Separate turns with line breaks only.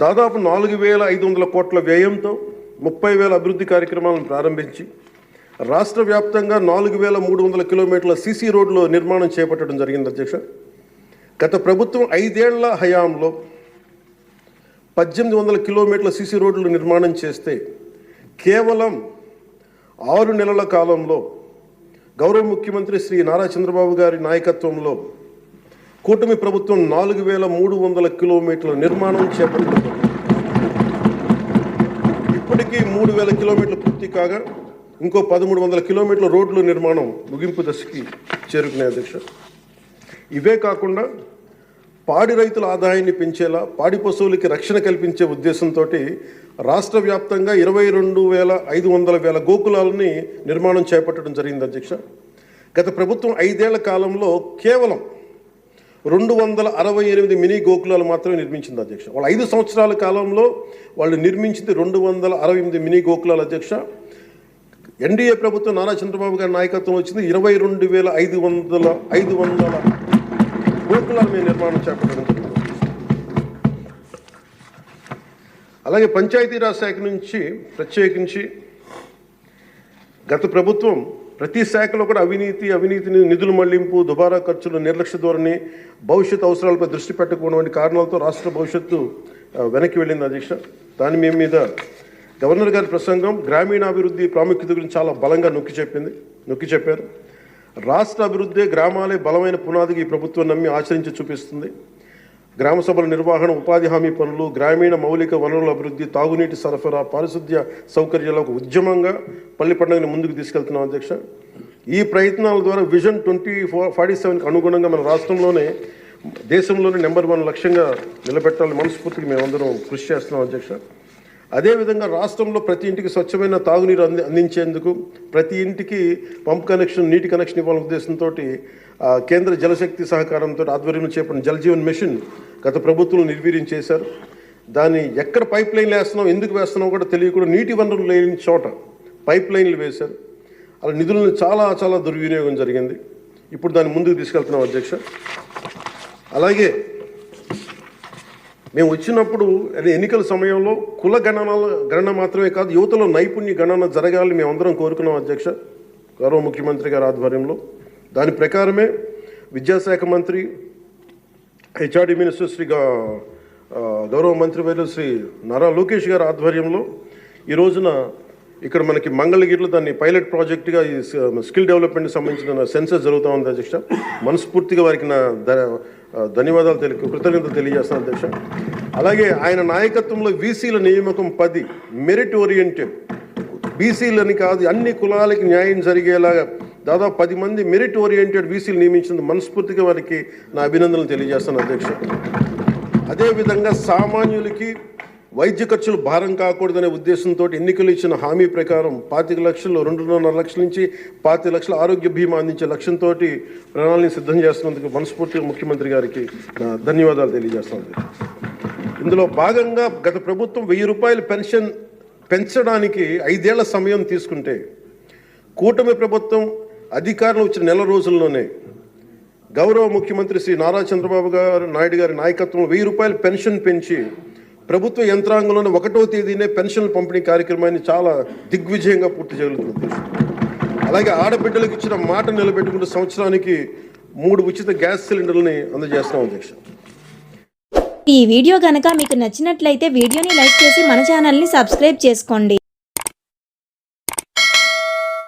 దాదాపు నాలుగు వేల ఐదు వందల కోట్ల వ్యయంతో ముప్పై వేల అభివృద్ధి కార్యక్రమాలను ప్రారంభించి రాష్ట్ర వ్యాప్తంగా నాలుగు వేల మూడు వందల కిలోమీటర్ల సీసీ రోడ్లు నిర్మాణం చేపట్టడం జరిగింది అధ్యక్ష. గత ప్రభుత్వం ఐదేళ్ళ హయాంలో పద్దెనిమిది వందల కిలోమీటర్ల సీసీ రోడ్లు నిర్మాణం చేస్తే కేవలం ఆరు నెలల కాలంలో గౌరవ ముఖ్యమంత్రి శ్రీ నారా చంద్రబాబు గారి నాయకత్వంలో కూటమి ప్రభుత్వం నాలుగు వేల మూడు వందల కిలోమీటర్ల నిర్మాణం చేపట్టింది ఇప్పటికీ మూడు వేల కిలోమీటర్లు పూర్తి కాగా ఇంకో పదమూడు వందల కిలోమీటర్ల రోడ్లు నిర్మాణం ముగింపు దశకి చేరుకున్నాయి అధ్యక్ష ఇవే కాకుండా పాడి రైతుల ఆదాయాన్ని పెంచేలా పాడి పశువులకి రక్షణ కల్పించే ఉద్దేశంతో రాష్ట్ర వ్యాప్తంగా ఇరవై రెండు వేల ఐదు వందల వేల గోకులాలని నిర్మాణం చేపట్టడం జరిగింది అధ్యక్ష. గత ప్రభుత్వం ఐదేళ్ళ కాలంలో కేవలం రెండు వందల అరవై ఎనిమిది మినీ గోకులాలు మాత్రమే నిర్మించింది అధ్యక్ష. వాళ్ళ ఐదు సంవత్సరాల కాలంలో వాళ్ళు నిర్మించింది రెండు వందల అరవై ఎనిమిది మినీ గోకులాలు అధ్యక్ష. ఎన్డీఏ ప్రభుత్వం నారా చంద్రబాబు గారి నాయకత్వం వచ్చింది. ఇరవై రెండు వేల ఐదు వందల ఐదు వందల గోకులాల మీద నిర్మాణం చేపట్టడం జరిగింది. అలాగే పంచాయతీరాజ్ శాఖ నుంచి ప్రత్యేకించి గత ప్రభుత్వం ప్రతి శాఖలో కూడా అవినీతి అవినీతిని నిధుల మళ్ళింపు దుబారా ఖర్చులు నిర్లక్ష్య ధోరణి భవిష్యత్ అవసరాలపై దృష్టి పెట్టకపోవడం వంటి కారణాలతో రాష్ట్ర భవిష్యత్తు వెనక్కి వెళ్ళింది అధ్యక్ష. దాని మేము మీద గవర్నర్ గారి ప్రసంగం గ్రామీణాభివృద్ధి ప్రాముఖ్యత గురించి చాలా బలంగా నొక్కి చెప్పింది నొక్కి చెప్పారు. రాష్ట్ర అభివృద్ధి గ్రామాలే బలమైన పునాదికి ఈ ప్రభుత్వం నమ్మి ఆచరించి చూపిస్తుంది. గ్రామ సభల నిర్వహణ ఉపాధి హామీ పనులు గ్రామీణ మౌలిక వనరుల అభివృద్ధి తాగునీటి సరఫరా పారిశుద్ధ్య సౌకర్యాల ఒక ఉద్యమంగా పల్లి పండుగని ముందుకు తీసుకెళ్తున్నాం అధ్యక్ష. ఈ ప్రయత్నాల ద్వారా విజన్ ట్వంటీ ఫోర్ ఫార్టీ సెవెన్కి అనుగుణంగా మన రాష్ట్రంలోనే దేశంలోనే నెంబర్ వన్ లక్ష్యంగా నిలబెట్టాలని మనస్ఫూర్తిగా మేమందరం కృషి చేస్తున్నాం అధ్యక్ష. అదేవిధంగా రాష్ట్రంలో ప్రతి ఇంటికి స్వచ్ఛమైన తాగునీరు అంది అందించేందుకు ప్రతి ఇంటికి పంప్ కనెక్షన్ నీటి కనెక్షన్ ఇవ్వాలనే ఉద్దేశంతో కేంద్ర జలశక్తి సహకారంతో ఆధ్వర్యంలో చేపట్టిన జలజీవన్ మిషన్ గత ప్రభుత్వం నిర్వీర్యం చేశారు. దాన్ని ఎక్కడ పైప్ లైన్లు వేస్తున్నాం ఎందుకు వేస్తున్నాం కూడా తెలియకుండా నీటి వనరులు లేని చోట పైప్ లైన్లు వేశారు. అలా నిధులను చాలా చాలా దుర్వినియోగం జరిగింది. ఇప్పుడు దాన్ని ముందుకు తీసుకెళ్తున్నాం అధ్యక్ష. అలాగే మేము వచ్చినప్పుడు ఎన్నికల సమయంలో కుల గణనాల గణన మాత్రమే కాదు యువతలో నైపుణ్య గణన జరగాలని మేమందరం కోరుకున్నాం అధ్యక్ష గౌరవ ముఖ్యమంత్రి గారి ఆధ్వర్యంలో. దాని ప్రకారమే విద్యాశాఖ మంత్రి హెచ్ఆర్డి మినిస్టర్ శ్రీ గౌరవ మంత్రి వర్యులు శ్రీ నారా లోకేష్ గారి ఆధ్వర్యంలో ఈ రోజున ఇక్కడ మనకి మంగళగిరిలో దాన్ని పైలట్ ప్రాజెక్టుగా ఈ స్కిల్ డెవలప్మెంట్కి సంబంధించిన సెన్సర్ జరుగుతూ ఉంది అధ్యక్ష. మనస్ఫూర్తిగా వారికి నా ధన్యవాదాలు తెలి కృతజ్ఞతలు తెలియజేస్తాను అధ్యక్ష. అలాగే ఆయన నాయకత్వంలో వీసీల నియామకం పది మెరిట్ ఓరియంటెడ్ బీసీలని కాదు అన్ని కులాలకి న్యాయం జరిగేలాగా దాదాపు పది మంది మెరిట్ ఓరియంటెడ్ బీసీలు నియమించిన మనస్ఫూర్తిగా వారికి నా అభినందనలు తెలియజేస్తాను అధ్యక్ష. అదేవిధంగా సామాన్యులకి వైద్య ఖర్చులు భారం కాకూడదనే ఉద్దేశంతో ఎన్నికలు ఇచ్చిన హామీ ప్రకారం పాతిక లక్షలు రెండున్నర లక్షల నుంచి పాతి లక్షల ఆరోగ్య బీమా అందించే లక్ష్యంతో ప్రణాళిని సిద్ధం చేస్తున్నందుకు మనస్ఫూర్తిగా ముఖ్యమంత్రి గారికి ధన్యవాదాలు తెలియజేస్తాను ఇందులో భాగంగా గత ప్రభుత్వం వెయ్యి రూపాయల పెన్షన్ పెంచడానికి ఐదేళ్ళ సమయం తీసుకుంటే కూటమి ప్రభుత్వం అధికారంలో వచ్చిన నెల రోజుల్లోనే గౌరవ ముఖ్యమంత్రి శ్రీ నారా చంద్రబాబు గారు నాయుడు గారి నాయకత్వంలో వెయ్యి రూపాయల పెన్షన్ పెంచి ప్రభుత్వ యంత్రాంగంలోనే ఒకటో తేదీనే పెన్షన్ పంపిణీ కార్యక్రమాన్ని చాలా దిగ్విజయంగా పూర్తి చేయగలుగుతుంది అలాగే ఆడబిడ్డలకు ఇచ్చిన మాట నిలబెట్టుకుంటూ సంవత్సరానికి మూడు ఉచిత గ్యాస్ సిలిండర్లని అందజేస్తున్నాం అధ్యక్ష.
ఈ వీడియో కనుక మీకు నచ్చినట్లయితే వీడియోని లైక్ చేసి మన ఛానల్ని సబ్స్క్రైబ్ చేసుకోండి.